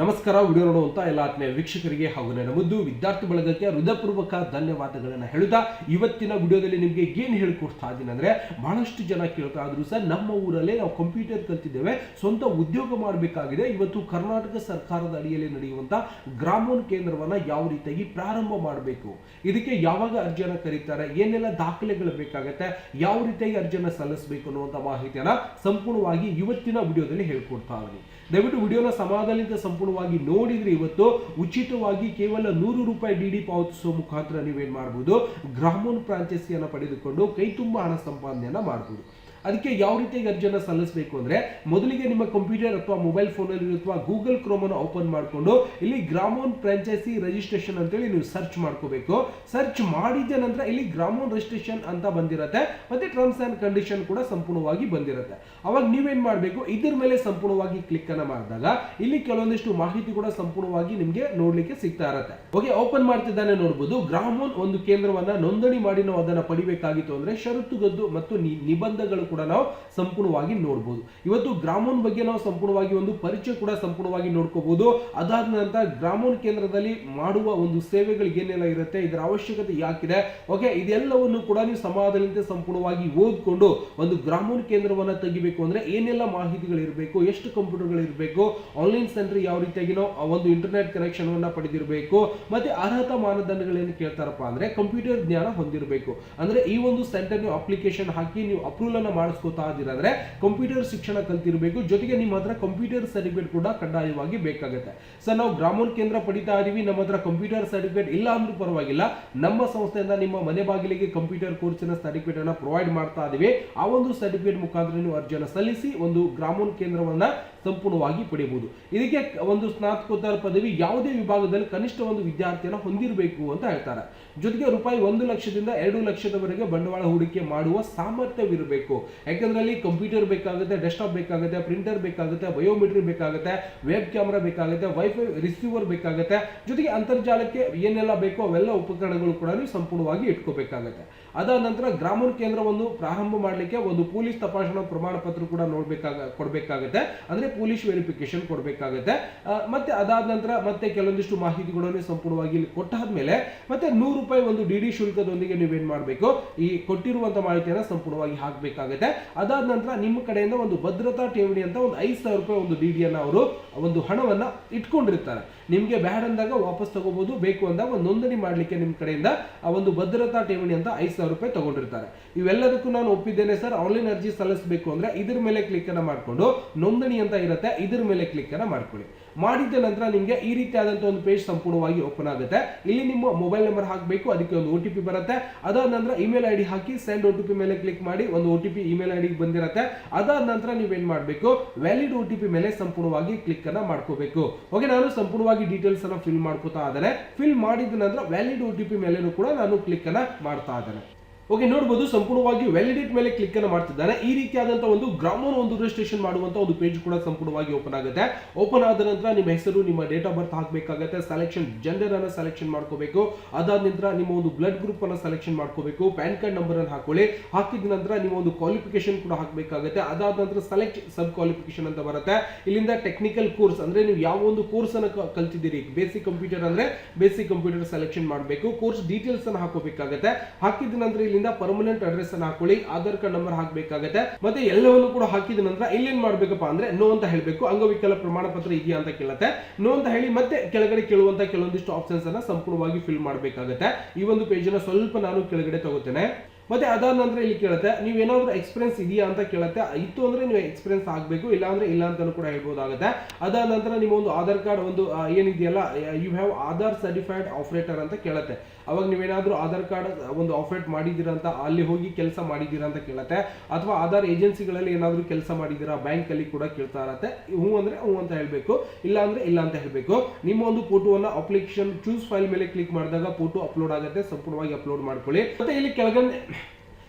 ನಮಸ್ಕಾರ, ವಿಡಿಯೋ ನೋಡುವಂತ ಎಲ್ಲ ಆತ್ಮೀಯ ವೀಕ್ಷಕರಿಗೆ ಹಾಗೂ ನನ್ನ ಮುದ್ದು ವಿದ್ಯಾರ್ಥಿ ಬಳಗಕ್ಕೆ ಹೃದಯಪೂರ್ವಕ ಧನ್ಯವಾದಗಳನ್ನು ಹೇಳುತ್ತಾ ಇವತ್ತಿನ ವಿಡಿಯೋದಲ್ಲಿ ನಿಮಗೆ ಏನು ಹೇಳ್ಕೊಡ್ತಾ ಇದ್ದೀನಿ ಅಂದ್ರೆ ಬಹಳಷ್ಟು ಜನ ಕೇಳ್ತಾ ಇದ್ರು, ಸರ್, ನಮ್ಮ ಊರಲ್ಲೇ ನಾವು ಕಂಪ್ಯೂಟರ್ ಕಲ್ತಿದ್ದೇವೆ, ಸ್ವಂತ ಉದ್ಯೋಗ ಮಾಡಬೇಕಾಗಿದೆ, ಇವತ್ತು ಕರ್ನಾಟಕ ಸರ್ಕಾರದ ಅಡಿಯಲ್ಲಿ ನಡೆಯುವಂತ ಗ್ರಾಮೋನ್ ಕೇಂದ್ರವನ್ನ ಯಾವ ರೀತಿಯಾಗಿ ಪ್ರಾರಂಭ ಮಾಡಬೇಕು? ಇದಕ್ಕೆ ಯಾವಾಗ ಅರ್ಜಿಯನ್ನು ಕರೀತಾರೆ, ಏನೆಲ್ಲ ದಾಖಲೆಗಳು ಬೇಕಾಗತ್ತೆ, ಯಾವ ರೀತಿಯಾಗಿ ಅರ್ಜಿಯನ್ನು ಸಲ್ಲಿಸಬೇಕು ಅನ್ನುವಂಥ ಮಾಹಿತಿಯನ್ನ ಸಂಪೂರ್ಣವಾಗಿ ಇವತ್ತಿನ ವಿಡಿಯೋದಲ್ಲಿ ಹೇಳ್ಕೊಡ್ತಾ ಇದ್ದೀನಿ. ದಯವಿಟ್ಟು ವಿಡಿಯೋನ ಸಮಾಧಾನದಿಂದ ಸಂಪೂರ್ಣವಾಗಿ ನೋಡಿದ್ರೆ ಇವತ್ತು ಉಚಿತವಾಗಿ ಕೇವಲ ನೂರು ರೂಪಾಯಿ ಡಿ ಡಿ ಪಾವತಿಸುವ ಮುಖಾಂತರ ನೀವೇನು ಮಾಡಬಹುದು ಗ್ರಾಮೋನ್ ಫ್ರಾಂಚೈಸಿಯನ್ನು ಪಡೆದುಕೊಂಡು ಕೈ ತುಂಬ ಹಣ ಸಂಪಾದನೆಯನ್ನ ಮಾಡಬಹುದು ಅದಕ್ಕೆ ಯಾವ ರೀತಿಯಾಗಿ ಅರ್ಜಿಯನ್ನು ಸಲ್ಲಿಸಬೇಕು ಅಂದರೆ ಮೊದಲಿಗೆ ನಿಮ್ಮ ಕಂಪ್ಯೂಟರ್ ಅಥವಾ ಮೊಬೈಲ್ ಫೋನಲ್ಲಿ ಅಥವಾ ಗೂಗಲ್ ಕ್ರೋಮನ್ನು ಓಪನ್ ಮಾಡಿಕೊಂಡು ಇಲ್ಲಿ ಗ್ರಾಮೋನ್ ಫ್ರಾಂಚೈಸಿ ರಿಜಿಸ್ಟ್ರೇಷನ್ ಅಂತೇಳಿ ನೀವು ಸರ್ಚ್ ಮಾಡ್ಕೋಬೇಕು. ಸರ್ಚ್ ಮಾಡಿದ ನಂತರ ಇಲ್ಲಿ ಗ್ರಾಮೋನ್ ರಿಜಿಸ್ಟ್ರೇಷನ್ ಅಂತ ಬಂದಿರುತ್ತೆ. ಮತ್ತೆ ಟರ್ಮ್ಸ್ ಅಂಡ್ ಕಂಡೀಷನ್ ಕೂಡ ಸಂಪೂರ್ಣವಾಗಿ ಬಂದಿರುತ್ತೆ. ಅವಾಗ ನೀವೇನು ಮಾಡಬೇಕು? ಇದ್ರ ಮೇಲೆ ಸಂಪೂರ್ಣವಾಗಿ ಕ್ಲಿಕ್ ಅನ್ನು ಮಾಡಿದಾಗ ಇಲ್ಲಿ ಕೆಲವೊಂದಿಷ್ಟು ಮಾಹಿತಿ ಕೂಡ ಸಂಪೂರ್ಣವಾಗಿ ನಿಮಗೆ ನೋಡಲಿಕ್ಕೆ ಸಿಗ್ತಾ ಇರುತ್ತೆ. ಓಕೆ ಓಪನ್ ಮಾಡ್ತಿದ್ದಾನೆ ನೋಡಬಹುದು ಗ್ರಾಮೋನ್ ಒಂದು ಕೇಂದ್ರವನ್ನ ನೋಂದಣಿ ಮಾಡಿ ನಾವು ಅದನ್ನು ಪಡಿಬೇಕಾಗಿತ್ತು ಅಂದ್ರೆ ಷರತ್ತುಗದ್ದು ಮತ್ತು ನಿಬಂಧಗಳು ಕೂಡ ನಾವು ಸಂಪೂರ್ಣವಾಗಿ ನೋಡ್ಬೋದು. ಇವತ್ತು ಗ್ರಾಮೋನ್ ಬಗ್ಗೆ ನಾವು ಸಂಪೂರ್ಣವಾಗಿ ಒಂದು ಪರಿಚಯ ಕೂಡ ಸಂಪೂರ್ಣವಾಗಿ ನೋಡ್ಕೋಬಹುದು ಅದಾದ ನಂತರ ಗ್ರಾಮೋನ್ ಕೇಂದ್ರದಲ್ಲಿ ಮಾಡುವ ಒಂದು ಸೇವೆಗಳಿಗೆ ಏನೆಲ್ಲ ಇರುತ್ತೆ, ಇದರ ಅವಶ್ಯಕತೆ ಯಾಕಿದೆ, ಓಕೆ, ಇದೆಲ್ಲವನ್ನು ಕೂಡ ನೀವು ಸಮಾಧಾನದಿಂದ ಸಂಪೂರ್ಣವಾಗಿ ಓದ್ಕೊಂಡು ಒಂದು ಗ್ರಾಮೋನ್ ಕೇಂದ್ರವನ್ನು ತೆಗಿಬೇಕು ಅಂದ್ರೆ ಏನೆಲ್ಲ ಮಾಹಿತಿಗಳು ಇರಬೇಕು ಎಷ್ಟು ಕಂಪ್ಯೂಟರ್ಗಳು ಇರಬೇಕು ಆನ್ಲೈನ್ ಸೆಂಟರ್ ಯಾವ ರೀತಿಯಾಗಿ ನಾವು ಒಂದು ಇಂಟರ್ನೆಟ್ ಕನೆಕ್ಷನ್ ಅನ್ನ ಪಡೆದಿರಬೇಕು, ಮತ್ತೆ ಅರ್ಹತಾ ಮಾನದಂಡಗಳೇನು ಕೇಳ್ತಾರಪ್ಪ ಅಂದ್ರೆ ಕಂಪ್ಯೂಟರ್ ಜ್ಞಾನ ಹೊಂದಿರಬೇಕು. ಅಂದ್ರೆ ಈ ಒಂದು ಸೆಂಟರ್ ನೀವು ಅಪ್ಲಿಕೇಶನ್ ಹಾಕಿ ನೀವು ಅಪ್ರೂವಲ್ ಅನ್ನ ಮಾಡಿಸ್ಕೊತಾ ಇದ್ದೀರಾದ್ರೆ ಕಂಪ್ಯೂಟರ್ ಶಿಕ್ಷಣ ಕಲ್ತಿರಬೇಕು. ಜೊತೆಗೆ ನಿಮ್ಮ ಹತ್ರ ಕಂಪ್ಯೂಟರ್ ಸರ್ಟಿಫಿಕೇಟ್ ಕೂಡ ಕಡ್ಡಾಯವಾಗಿ ಬೇಕಾಗುತ್ತೆ. ಸರ್ ನಾವು ಗ್ರಾಮೋನ್ ಕೇಂದ್ರ ಪಡಿತಾ ಇದೀವಿ. ನಮ್ಮ ಹತ್ರ ಕಂಪ್ಯೂಟರ್ ಸರ್ಟಿಫಿಕೇಟ್ ಇಲ್ಲ ಅಂದ್ರೂ ಪರವಾಗಿಲ್ಲ. ನಮ್ಮ ಸಂಸ್ಥೆಯಿಂದ ನಿಮ್ಮ ಮನೆ ಬಾಗಿಲಿಗೆ ಕಂಪ್ಯೂಟರ್ ಕೋರ್ಸಿನ ಸರ್ಟಿಫಿಕೇಟ್ ಅನ್ನ ಪ್ರೊವೈಡ್ ಮಾಡ್ತಾ ಇದೀವಿ. ಆ ಒಂದು ಸರ್ಟಿಫಿಕೇಟ್ ಮುಖಾಂತರ ನೀವು ಅರ್ಜಿಯನ್ನು ಸಲ್ಲಿಸಿ ಒಂದು ಗ್ರಾಮೋನ್ ಕೇಂದ್ರವನ್ನ ಸಂಪೂರ್ಣವಾಗಿ ಪಡೆಯಬಹುದು. ಇದಕ್ಕೆ ಒಂದು ಸ್ನಾತಕೋತ್ತರ ಪದವಿ ಯಾವುದೇ ವಿಭಾಗದಲ್ಲಿ ಕನಿಷ್ಠ ಒಂದು ವಿದ್ಯಾರ್ಥಿಯನ್ನು ಹೊಂದಿರಬೇಕು ಅಂತ ಹೇಳ್ತಾರೆ. ಜೊತೆಗೆ ರೂಪಾಯಿ ಒಂದು ಲಕ್ಷದಿಂದ ಎರಡು ಲಕ್ಷದವರೆಗೆ ಬಂಡವಾಳ ಹೂಡಿಕೆ ಮಾಡುವ ಸಾಮರ್ಥ್ಯವಿರಬೇಕು. ಯಾಕಂದ್ರೆ ಅಲ್ಲಿ ಕಂಪ್ಯೂಟರ್ ಬೇಕಾಗುತ್ತೆ, ಡೆಸ್ಕ್ಟಾಪ್ ಬೇಕಾಗುತ್ತೆ, ಪ್ರಿಂಟರ್ ಬೇಕಾಗುತ್ತೆ ಬಯೋಮೆಟ್ರಿ ಬೇಕಾಗುತ್ತೆ, ವೆಬ್ ಕ್ಯಾಮ್ರಾ ಬೇಕಾಗುತ್ತೆ, ವೈಫೈ ರಿಸೀವರ್ ಬೇಕಾಗುತ್ತೆ. ಜೊತೆಗೆ ಅಂತರ್ಜಾಲಕ್ಕೆ ಏನೆಲ್ಲ ಬೇಕೋ ಅವೆಲ್ಲ ಉಪಕರಣಗಳು ಕೂಡ ಸಂಪೂರ್ಣವಾಗಿ ಇಟ್ಕೋಬೇಕಾಗುತ್ತೆ. ಅದಾದ ನಂತರ ಗ್ರಾಮೀಣ ಕೇಂದ್ರವನ್ನು ಪ್ರಾರಂಭ ಮಾಡಲಿಕ್ಕೆ ಒಂದು ಪೊಲೀಸ್ ತಪಾಸಣಾ ಪ್ರಮಾಣ ಪತ್ರ ಕೂಡ ನೋಡ್ಬೇಕಾಗ, ಕೊಡಬೇಕಾಗುತ್ತೆ. ಅಂದ್ರೆ ಪೊಲೀಸ್ ವೆರಿಫಿಕೇಶನ್ ಕೊಡಬೇಕಾಗುತ್ತೆ. ಮತ್ತೆ ಅದಾದ ನಂತರ ಮತ್ತೆ ಕೆಲವೊಂದಿಷ್ಟು ಮಾಹಿತಿಗಳನ್ನು ಸಂಪೂರ್ಣವಾಗಿ ಇಲ್ಲಿ ಕೊಟ್ಟಾದ್ಮೇಲೆ ಮತ್ತೆ ನೂರು ರೂಪಾಯಿ ಒಂದು ಡಿ ಡಿ ಶುಲ್ಕದೊಂದಿಗೆ ನೀವೇನ್ ಮಾಡಬೇಕು? ಈ ಕೊಟ್ಟಿರುವಂತ ಮಾಹಿತಿಯನ್ನ ಸಂಪೂರ್ಣವಾಗಿ ಹಾಕಬೇಕಾಗುತ್ತೆ. ಅದಾದ ನಂತರ ನಿಮ್ಮ ಕಡೆಯಿಂದ ಒಂದು ಭದ್ರತಾ ಠೇವಣಿ ಅಂತ ಒಂದು ಐದು ಸಾವಿರ ರೂಪಾಯಿ ಒಂದು ಡಿ ಡಿಯನ್ನು ಅವರು ಒಂದು ಹಣವನ್ನ ಇಟ್ಕೊಂಡಿರ್ತಾರೆ. ನಿಮಗೆ ಬ್ಯಾಡ್ ಅಂದಾಗ ವಾಪಸ್ ತಗೋಬಹುದು ಬೇಕು ಅಂದಾಗ ಒಂದು ನೋಂದಣಿ ಮಾಡಲಿಕ್ಕೆ ನಿಮ್ಮ ಕಡೆಯಿಂದ ಆ ಒಂದು ಭದ್ರತಾ ಠೇವಣಿ ಅಂತ ಐದು ಸಾವಿರ ರೂಪಾಯಿ ತಗೊಂಡಿರ್ತಾರೆ. ಇವೆಲ್ಲದಕ್ಕೂ ನಾನು ಒಪ್ಪಿದ್ದೇನೆ ಸರ್ ಆನ್ಲೈನ್ ಅರ್ಜಿ ಸಲ್ಲಿಸಬೇಕು ಅಂದ್ರೆ ಇದ್ರ ಮೇಲೆ ಕ್ಲಿಕ್ ಅನ್ನ ಮಾಡಿಕೊಂಡು ನೋಂದಣಿ ಅಂತ ಇರುತ್ತೆ, ಇದ್ರ ಮೇಲೆ ಕ್ಲಿಕ್ ಅನ್ನ ಮಾಡ್ಕೊಳ್ಳಿ. ಮಾಡಿದ ನಂತರ ನಿಮಗೆ ಈ ರೀತಿಯಾದಂಥ ಒಂದು ಪೇಜ್ ಸಂಪೂರ್ಣವಾಗಿ ಓಪನ್ ಆಗುತ್ತೆ. ಇಲ್ಲಿ ನಿಮ್ಮ ಮೊಬೈಲ್ ನಂಬರ್ ಹಾಕಬೇಕು, ಅದಕ್ಕೆ ಒಂದು ಒ ಟಿ ಪಿ ಬರುತ್ತೆ. ಅದಾದ ನಂತರ ಇಮೇಲ್ ಐ ಡಿ ಹಾಕಿ ಸೆಂಡ್ ಒ ಟಿ ಪಿ ಮೇಲೆ ಕ್ಲಿಕ್ ಮಾಡಿ, ಒಂದು O T P email I ಡಿಗೆ ಬಂದಿರುತ್ತೆ. ಅದಾದ ನಂತರ ನೀವೇನ್ ಮಾಡಬೇಕು? ವ್ಯಾಲಿಡ್ ಒ ಟಿ ಪಿ ಮೇಲೆ ಸಂಪೂರ್ಣವಾಗಿ ಕ್ಲಿಕ್ ಅನ್ನ ಮಾಡ್ಕೋಬೇಕು. ಓಕೆ, ನಾನು ಸಂಪೂರ್ಣವಾಗಿ ಡೀಟೇಲ್ಸ್ ಅನ್ನ ಫಿಲ್ ಮಾಡ್ಕೋತಾ ಇದ್ದೇನೆ. ಫಿಲ್ ಮಾಡಿದ ನಂತರ ವ್ಯಾಲಿಡ್ ಒ ಟಿ ಪಿ ಮೇಲೆನೂ ಕೂಡ ನಾನು ಕ್ಲಿಕ್ ಅನ್ನ ಮಾಡ್ತಾ ಇದ್ದೇನೆ. ಓಕೆ ನೋಡಬಹುದು ಸಂಪೂರ್ಣವಾಗಿ ವ್ಯಾಲಿಡೇಟ್ ಮೇಲೆ ಕ್ಲಿಕ್ ಅನ್ನು ಮಾಡ್ತಿದ್ದಾನೆ. ಈ ರೀತಿಯಾದಂತಹ ಒಂದು ಗ್ರಾಮೋನ್ ಒಂದು ರಿಜಿಸ್ಟ್ರೇಷನ್ ಮಾಡುವಂತ ಒಂದು ಪೇಜ್ ಕೂಡ ಸಂಪೂರ್ಣವಾಗಿ ಓಪನ್ ಆಗುತ್ತೆ. ಓಪನ್ ಆದ ನಂತರ ನಿಮ್ಮ ಹೆಸರು, ನಿಮ್ಮ ಡೇಟ್ ಆಫ್ ಬರ್ತ್ ಹಾಕಬೇಕಾಗುತ್ತೆ ಸೆಲೆಕ್ಷನ್ ಜೆಂಡರ್ ಅನ್ನು ಸೆಲೆಕ್ಷನ್ ಮಾಡ್ಕೋಬೇಕು. ಅದಾದ ನಂತರ ನಿಮ್ಮ ಒಂದು ಬ್ಲಡ್ ಗ್ರೂಪ್ ಅನ್ನ ಸೆಲೆಕ್ಷನ್ ಮಾಡ್ಕೋಬೇಕು. ಪ್ಯಾನ್ ಕಾರ್ಡ್ ನಂಬರ್ ಅನ್ನು ಹಾಕೊಳ್ಳಿ. ಹಾಕಿದ ನಂತರ ನಿಮ್ಮ ಒಂದು ಕ್ವಾಲಿಫಿಕೇಶನ್ ಕೂಡ ಹಾಕಬೇಕಾಗುತ್ತೆ. ಅದಾದ ನಂತರ ಸೆಲೆಕ್ಟ್ ಸಬ್ ಕ್ವಾಲಿಫಿಕೇಶನ್ ಅಂತ ಬರುತ್ತೆ. ಇಲ್ಲಿಂದ ಟೆಕ್ನಿಕಲ್ ಕೋರ್ಸ್ ಅಂದ್ರೆ ನೀವು ಯಾವ ಒಂದು ಕೋರ್ಸ್ ಅನ್ನ ಕಲ್ತಿದ್ದೀರಿ? ಬೇಸಿಕ್ ಕಂಪ್ಯೂಟರ್ ಅಂದ್ರೆ ಬೇಸಿಕ್ ಕಂಪ್ಯೂಟರ್ ಸೆಲೆಕ್ಷನ್ ಮಾಡಬೇಕು. ಕೋರ್ಸ್ ಡೀಟೇಲ್ಸ್ ಅನ್ನ ಹಾಕೋಬೇಕಾಗುತ್ತೆ ಹಾಕಿದ ನಂತರ ಇಲ್ಲಿಂದ ಪರ್ಮನೆಂಟ್ ಅಡ್ರೆಸ್ ಅನ್ನ ಹಾಕೊಳ್ಳಿ, ಆಧಾರ್ ಕಾರ್ಡ್ ನಂಬರ್ ಹಾಕಬೇಕಾಗತ್ತೆ, ಮತ್ತೆ ಎಲ್ಲವನ್ನು ಕೂಡ ಹಾಕಿದ ನಂತರ ಇಲ್ಲೇನ್ ಮಾಡ್ಬೇಕಪ್ಪ ಅಂದ್ರೆ ನೋ ಅಂತ ಹೇಳಬೇಕು. ಅಂಗವಿಕಲ ಪ್ರಮಾಣ ಪತ್ರ ಇದೆಯಾ ಅಂತ ಕೇಳುತ್ತೆ. ನೋ ಅಂತ ಹೇಳಿ ಮತ್ತೆ ಕೆಳಗಡೆ ಕೇಳುವಂತ ಕೆಲವೊಂದಿಷ್ಟು ಆಪ್ಷನ್ಸ್ ಅನ್ನ ಸಂಪೂರ್ಣವಾಗಿ ಫಿಲ್ ಮಾಡಬೇಕಾಗತ್ತೆ. ಈ ಒಂದು ಪೇಜ್ ಅನ್ನ ಸ್ವಲ್ಪ ನಾನು ಕೆಳಗಡೆ ತಗೋತೇನೆ. ಮತ್ತೆ ಅದಾದ ನಂತರ ಇಲ್ಲಿ ಕೇಳುತ್ತೆ, ನೀವು ಏನಾದ್ರೂ ಎಕ್ಸ್ಪೀರಿಯನ್ಸ್ ಇದೆಯಾ ಅಂತ ಕೇಳುತ್ತೆ. ಇತ್ತು ಅಂದ್ರೆ ನೀವು ಎಕ್ಸ್ಪೀರಿಯನ್ಸ್ ಆಗಬೇಕು, ಇಲ್ಲ ಅಂದ್ರೆ ಇಲ್ಲ ಅಂತಾನು ಕೂಡ ಹೇಳ್ಬೋದಾಗುತ್ತೆ. ಅದಾದ ನಂತರ ನಿಮ್ಮ ಒಂದು ಆಧಾರ್ ಕಾರ್ಡ್ ಒಂದು ಏನಿದೆಯಲ್ಲ, you have Aadhaar certified operator ಅಂತ ಕೇಳುತ್ತೆ. ಅವಾಗ ನೀವೇನಾದರೂ ಆಧಾರ್ ಕಾರ್ಡ್ ಒಂದು ಆಪರೇಟ್ ಮಾಡಿದ್ದೀರಾ ಅಂತ ಅಲ್ಲಿ ಹೋಗಿ ಕೆಲಸ ಮಾಡಿದ್ದೀರಾ ಅಂತ ಕೇಳುತ್ತೆ. ಅಥವಾ ಆಧಾರ್ ಏಜೆನ್ಸಿಗಳಲ್ಲಿ ಏನಾದರೂ ಕೆಲಸ ಮಾಡಿದ್ದೀರಾ ಬ್ಯಾಂಕಲ್ಲಿ ಕೂಡ ಕೇಳ್ತಾ ಇರತ್ತೆ. ಹ್ಞೂ ಅಂದರೆ ಹ್ಞೂ ಅಂತ ಹೇಳಬೇಕು, ಇಲ್ಲ ಅಂದರೆ ಇಲ್ಲ ಅಂತ ಹೇಳಬೇಕು. ನಿಮ್ಮ ಒಂದು ಫೋಟೋವನ್ನು ಅಪ್ಲಿಕೇಶನ್ ಚೂಸ್ ಫೈಲ್ ಮೇಲೆ ಕ್ಲಿಕ್ ಮಾಡಿದಾಗ ಫೋಟೋ ಅಪ್ಲೋಡ್ ಆಗುತ್ತೆ, ಸಂಪೂರ್ಣವಾಗಿ ಅಪ್ಲೋಡ್ ಮಾಡ್ಕೊಳ್ಳಿ. ಮತ್ತೆ ಇಲ್ಲಿ ಕೆಳಗಡೆ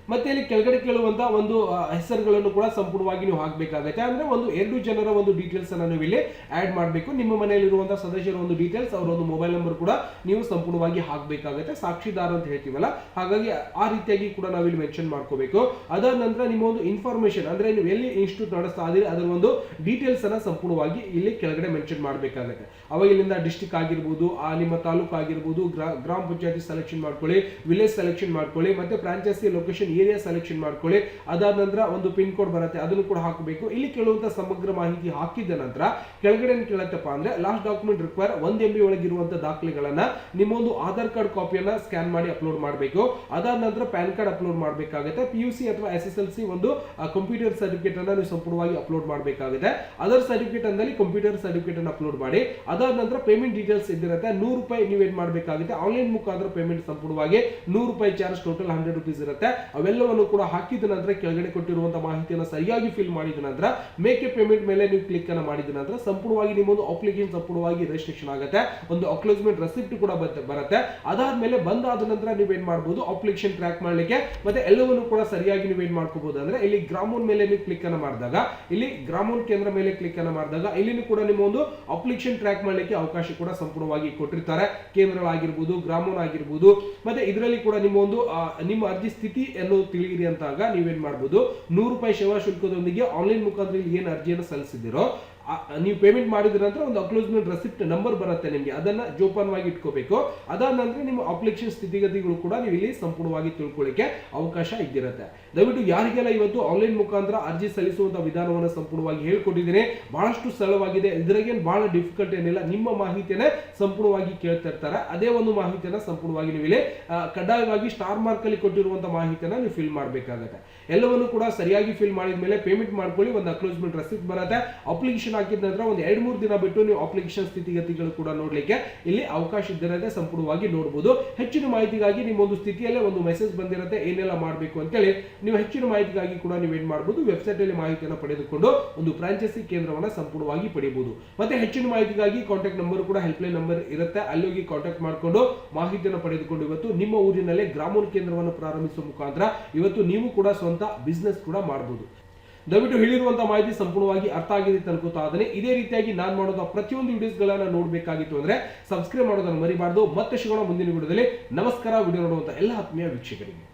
ಮತ್ತೆ ಇಲ್ಲಿ ಕೆಳಗಡೆ ಕೇಳುವಂತ ಒಂದು ಹೆಸರುಗಳನ್ನು ಕೂಡ ಸಂಪೂರ್ಣವಾಗಿ ನೀವು ಹಾಕಬೇಕಾಗತ್ತೆ. ಅಂದ್ರೆ ಒಂದು ಎರಡು ಜನರ ಒಂದು ಡೀಟೇಲ್ಸ್ ಅನ್ನು ನೀವು ಇಲ್ಲಿ ಆಡ್ ಮಾಡಬೇಕು. ನಿಮ್ಮ ಮನೆಯಲ್ಲಿರುವಂತಹ ಸದಸ್ಯರ ಒಂದು ಡೀಟೇಲ್ಸ್ ಅವರ ಒಂದು ಮೊಬೈಲ್ ನಂಬರ್ ಕೂಡ ನೀವು ಸಂಪೂರ್ಣವಾಗಿ ಹಾಕಬೇಕಾಗತ್ತೆ. ಸಾಕ್ಷಿದಾರ ಅಂತ ಹೇಳ್ತೀವಲ್ಲ, ಹಾಗಾಗಿ ಆ ರೀತಿಯಾಗಿ ಕೂಡ ನಾವು ಇಲ್ಲಿ ಮೆನ್ಷನ್ ಮಾಡ್ಕೋಬೇಕು. ಅದಾದ ನಂತರ ನಿಮ್ಮ ಒಂದು ಇನ್ಫಾರ್ಮೇಶನ್ ಅಂದ್ರೆ ನೀವು ಎಲ್ಲಿ ಇನ್ಸ್ಟಿಟ್ಯೂಟ್ ನಡೆಸ್ತಾ ಇದ್ದೀರಿ, ಅದರ ಒಂದು ಡೀಟೇಲ್ಸ್ ಅನ್ನ ಸಂಪೂರ್ಣವಾಗಿ ಇಲ್ಲಿ ಕೆಳಗಡೆ ಮೆನ್ಷನ್ ಮಾಡಬೇಕಾಗತ್ತೆ. ಅವಾಗ ಇಲ್ಲಿಂದ ಡಿಸ್ಟಿಕ್ ಆಗಿರ್ಬೋದು, ಆ, ನಿಮ್ಮ ತಾಲೂಕು ಆಗಿರ್ಬೋದು, ಗ್ರಾ- ಗ್ರಾಮ ಪಂಚಾಯತಿ ಸೆಲೆಕ್ಷನ್ ಮಾಡ್ಕೊಳ್ಳಿ ವಿಲೇಜ್ ಸೆಲೆಕ್ಷನ್ ಮಾಡ್ಕೊಳ್ಳಿ, ಮತ್ತೆ ಫ್ರಾಂಚೈಸಿ ಲೊಕೇಶನ್ ಏರಿಯಾ ಸೆಲೆಕ್ಷನ್ ಮಾಡ್ಕೊಳ್ಳಿ. ಅದಾದ ನಂತರ ಒಂದು ಪಿನ್ ಕೋಡ್ ಬರುತ್ತೆ, ಅದನ್ನು ಕೂಡ ಹಾಕಬೇಕು. ಇಲ್ಲಿ ಕೇಳುವಂತ ಸಮಗ್ರ ಮಾಹಿತಿ ಹಾಕಿದ ನಂತರ ಕೆಳಗಡೆ ಕೇಳತ್ತಪ್ಪ ಅಂದ್ರೆ ಲಾಸ್ಟ್ ಡಾಕ್ಯುಮೆಂಟ್ ರಿಕ್ವೈರ್ ಒಂದ್ ಎಂ ಬಿ ಒಳಗಿರುವಂತಹ ದಾಖಲೆಗಳನ್ನ ನಿಮ್ಮ ಒಂದು ಆಧಾರ್ ಕಾರ್ಡ್ ಕಾಪಿಯನ್ನ ಸ್ಕ್ಯಾನ್ ಮಾಡಿ ಅಪ್ಲೋಡ್ ಮಾಡಬೇಕು. ಅದಾದ ನಂತರ ಪ್ಯಾನ್ ಕಾರ್ಡ್ ಅಪ್ಲೋಡ್ ಮಾಡಬೇಕಾಗುತ್ತೆ. ಪಿ ಯು ಅಥವಾ ಎಸ್ ಎಸ್ ಎಲ್ ಸಿ ಒಂದು ಕಂಪ್ಯೂಟರ್ ಸರ್ಟಿಫಿಕೇಟ್ ಅನ್ನ ನೀವು ಸಂಪೂರ್ಣವಾಗಿ ಅಪ್ಲೋಡ್ ಮಾಡಬೇಕಾಗುತ್ತೆ. ಅದರ್ ಸರ್ಟಿಫಿಕೇಟ್ ಅಂದಲ್ಲಿ ಕಂಪ್ಯೂಟರ್ ಸರ್ಟಿಫಿಕೇಟ್ ಅನ್ನು ಅಪ್ಲೋಡ್ ಮಾಡಿ. ಅದಾದ ನಂತರ ಪೇಮೆಂಟ್ ಡೀಟೇಲ್ಸ್ ಇದ್ದಿರುತ್ತೆ. ನೂರು ರೂಪಾಯಿ ನೀವು ಏನ್ ಮಾಡಬೇಕಾಗುತ್ತೆ? ಆನ್ಲೈನ್ ಮುಖಾಂತರ ಪೇಮೆಂಟ್ ಸಂಪೂರ್ಣವಾಗಿ ನೂರು ರೂಪಾಯಿ ಚಾರ್ಜ್ ಟೋಟಲ್ ಹಂಡ್ರೆಡ್ ರುಪೀಸ್ ಇರುತ್ತೆ. ಅವೆಲ್ಲವನ್ನು ಕೂಡ ಹಾಕಿದ ನಂತರ ಕೆಳಗಡೆ ಕೊಟ್ಟಿರುವಂತಹ ಮಾಹಿತಿಯನ್ನು ಸರಿಯಾಗಿ ಫಿಲ್ ಮಾಡಿದ ನಂತರ ಮೇಕೆ ಪೇಮೆಂಟ್ ಮೇಲೆ ನೀವು ಕ್ಲಿಕ್ ಅನ್ನು ಮಾಡಿದ ನಂತರ ಸಂಪೂರ್ಣವಾಗಿ ನಿಮ್ಮೊಂದು ಅಪ್ಲಿಕೇಶನ್ ಸಂಪೂರ್ಣವಾಗಿ ರಿಜಿಸ್ಟ್ರೇಷನ್ ಆಗುತ್ತೆ. ಒಂದು ಅಕ್ಲೋಸ್ಮೆಂಟ್ ರೆಸಿಪ್ಟ್ ಕೂಡ ಬರುತ್ತೆ- ಅದಾದ್ಮೇಲೆ ಬಂದಾದ ನಂತರ ನೀವು ಏನ್ ಮಾಡಬಹುದು ಅಪ್ಲಿಕೇಶನ್ ಟ್ರ್ಯಾಕ್ ಮಾಡ್ಲಿಕ್ಕೆ ಮತ್ತೆ ಎಲ್ಲವನ್ನು ಕೂಡ ಸರಿಯಾಗಿ ನೀವೇನ್ ಮಾಡ್ಕೋಬಹುದು ಅಂದ್ರೆ ಇಲ್ಲಿ ಗ್ರಾಮೋನ್ ಮೇಲೆ ನೀವು ಕ್ಲಿಕ್ ಅನ್ನು ಮಾಡಿದಾಗ, ಇಲ್ಲಿ ಗ್ರಾಮೋನ್ ಕೇಂದ್ರ ಮೇಲೆ ಕ್ಲಿಕ್ ಅನ್ನು ಮಾಡಿದಾಗ ಇಲ್ಲಿನೂ ಕೂಡ ನಿಮ್ಮ ಒಂದು ಅಪ್ಲಿಕೇಶನ್ ಟ್ರ್ಯಾಕ್ ಮಾಡ್ಲಿಕ್ಕೆ ಅವಕಾಶ ಕೂಡ ಸಂಪೂರ್ಣವಾಗಿ ಕೊಟ್ಟಿರ್ತಾರೆ. ಕೇಂದ್ರಗಳಾಗಿರ್ಬೋದು, ಗ್ರಾಮೋನ್ ಆಗಿರ್ಬೋದು. ಮತ್ತೆ ಇದರಲ್ಲಿ ಕೂಡ ನಿಮ್ಮ ಒಂದು ನಿಮ್ಮ ಅರ್ಜಿ ಸ್ಥಿತಿಯನ್ನು ತಿಳಿಯಿರಿ ಅಂತಾಗ ನೀವೇನು ಮಾಡ್ಬೋದು? ನೂರು ರೂಪಾಯಿ ಸೇವಾ ಶುಲ್ಕದೊಂದಿಗೆ ಆನ್ಲೈನ್ ಮುಖಾಂತರ ಏನು ಅರ್ಜಿಯನ್ನು ಸಲ್ಲಿಸಿದಿರೋ ಆ- ನೀವು ಪೇಮೆಂಟ್ ಮಾಡಿದ್ರ ನಂತರ ಒಂದು ಅಕ್ಲೋಸ್ಮೆಂಟ್ ರೆಸಿಪ್ಟ್ ನಂಬರ್ ಬರುತ್ತೆ ನಿಮಗೆ. ಅದನ್ನ ಜೋಪಾನವಾಗಿ ಇಟ್ಕೋಬೇಕು. ಅದಾದ ನಂತರ ನಿಮ್ಮ ಅಪ್ಲಿಕೇಶನ್ ಸ್ಥಿತಿಗತಿಗಳು ಕೂಡ ನೀವು ಇಲ್ಲಿ ಸಂಪೂರ್ಣವಾಗಿ ತಿಳ್ಕೊಳ್ಳಿಕ್ಕೆ ಅವಕಾಶ ಇದ್ದಿರುತ್ತೆ. ದಯವಿಟ್ಟು ಯಾರಿಗೆಲ್ಲ ಇವತ್ತು ಆನ್ಲೈನ್ ಮುಖಾಂತರ ಅರ್ಜಿ ಸಲ್ಲಿಸುವಂತ ವಿಧಾನವನ್ನು ಸಂಪೂರ್ಣವಾಗಿ ಹೇಳ್ಕೊಟ್ಟಿದ್ದೀನಿ. ಬಹಳಷ್ಟು ಸರಳವಾಗಿದೆ. ಇದ್ರಾಗೇನು ಬಹಳ ಡಿಫಿಕಲ್ಟ್ ಏನಿಲ್ಲ. ನಿಮ್ಮ ಮಾಹಿತಿಯನ್ನ ಸಂಪೂರ್ಣವಾಗಿ ಕೇಳ್ತಾ ಇರ್ತಾರೆ. ಅದೇ ಒಂದು ಮಾಹಿತಿಯನ್ನ ಸಂಪೂರ್ಣವಾಗಿ ನೀವು ಇಲ್ಲಿ ಕಡ್ಡಾಯವಾಗಿ ಸ್ಟಾರ್ ಮಾರ್ಕ್ ಅಲ್ಲಿ ಕೊಟ್ಟಿರುವಂತಹ ಮಾಹಿತಿಯನ್ನ ನೀವು ಫಿಲ್ ಮಾಡಬೇಕಾಗುತ್ತೆ. ಎಲ್ಲವನ್ನು ಕೂಡ ಸರಿಯಾಗಿ ಫಿಲ್ ಮಾಡಿದ ಮೇಲೆ ಪೇಮೆಂಟ್ ಮಾಡ್ಕೊಳ್ಳಿ. ಒಂದು ಅಕ್ಲೋಸ್ಮೆಂಟ್ ರೆಸಿಪ್ಟ್ ಬರುತ್ತೆ. ಅಪ್ಲಿಕೇಶನ್ ಹಾಕಿದ ನಂತರ ಒಂದು ಎರಡು ಮೂರು ದಿನ ಬಿಟ್ಟು ನೀವು ಅಪ್ಲಿಕೇಶನ್ ಸ್ಥಿತಿಗತಿಗಳು ಕೂಡ ನೋಡ್ಲಿಕ್ಕೆ ಇಲ್ಲಿ ಅವಕಾಶ ಇದ್ದಿರತ್ತೆ ಸಂಪೂರ್ಣವಾಗಿ ನೋಡಬಹುದು ಹೆಚ್ಚಿನ ಮಾಹಿತಿಗಾಗಿ ನಿಮ್ಮ ಒಂದು ಸ್ಥಿತಿಯಲ್ಲೇ ಒಂದು ಮೆಸೇಜ್ ಬಂದಿರುತ್ತೆ, ಏನೆಲ್ಲ ಮಾಡಬೇಕು ಅಂತೇಳಿ ನೀವು ಹೆಚ್ಚಿನ ಮಾಹಿತಿಗಾಗಿ ಕೂಡ ನೀವು ಏನು ಮಾಡಬಹುದು ವೆಬ್ಸೈಟ್ ಅಲ್ಲಿ ಮಾಹಿತಿಯನ್ನು ಪಡೆದುಕೊಂಡು ಒಂದು ಫ್ರಾಂಚೈಸಿ ಕೇಂದ್ರವನ್ನ ಸಂಪೂರ್ಣವಾಗಿ ಪಡೆಯಬಹುದು ಮತ್ತೆ ಹೆಚ್ಚಿನ ಮಾಹಿತಿಗಾಗಿ ಕಾಂಟ್ಯಾಕ್ಟ್ ನಂಬರ್ ಕೂಡ ಹೆಲ್ಪ್ಲೈನ್ ನಂಬರ್ ಇರುತ್ತೆ. ಅಲ್ಲಿ ಹೋಗಿ ಕಾಂಟ್ಯಾಕ್ಟ್ ಮಾಡಿಕೊಂಡು ಮಾಹಿತಿಯನ್ನು ಪಡೆದುಕೊಂಡು ಇವತ್ತು ನಿಮ್ಮ ಊರಿನಲ್ಲೇ ಗ್ರಾಮೋನ್ ಕೇಂದ್ರವನ್ನು ಪ್ರಾರಂಭಿಸುವ ಮುಖಾಂತರ ಇವತ್ತು ನೀವು ಕೂಡ ಸ್ವಂತ ಬಿಸ್ನೆಸ್ ಕೂಡ ಮಾಡಬಹುದು ದಯವಿಟ್ಟು ಹೇಳಿರುವಂತಹ ಮಾಹಿತಿ ಸಂಪೂರ್ಣವಾಗಿ ಅರ್ಥ ಆಗಿದೆ ಇದ್ದೇನೆ. ಇದೇ ರೀತಿಯಾಗಿ ನಾನು ಮಾಡೋದ ಪ್ರತಿಯೊಂದು ವಿಡಿಯೋಸ್ಗಳನ್ನ ನೋಡಬೇಕಾಗಿತ್ತು ಅಂದ್ರೆ ಸಬ್ಸ್ಕ್ರೈಬ್ ಮಾಡೋದನ್ನು ಮರಿಬಾರ್ದು. ಮತ್ತೆ ಸಿಗೋಣ ಮುಂದಿನ ವಿಡಿಯೋದಲ್ಲಿ ನಮಸ್ಕಾರ. ವಿಡಿಯೋ ನೋಡುವಂತ ಎಲ್ಲ ಆತ್ಮೀಯ ವೀಕ್ಷಕರಿಗೆ.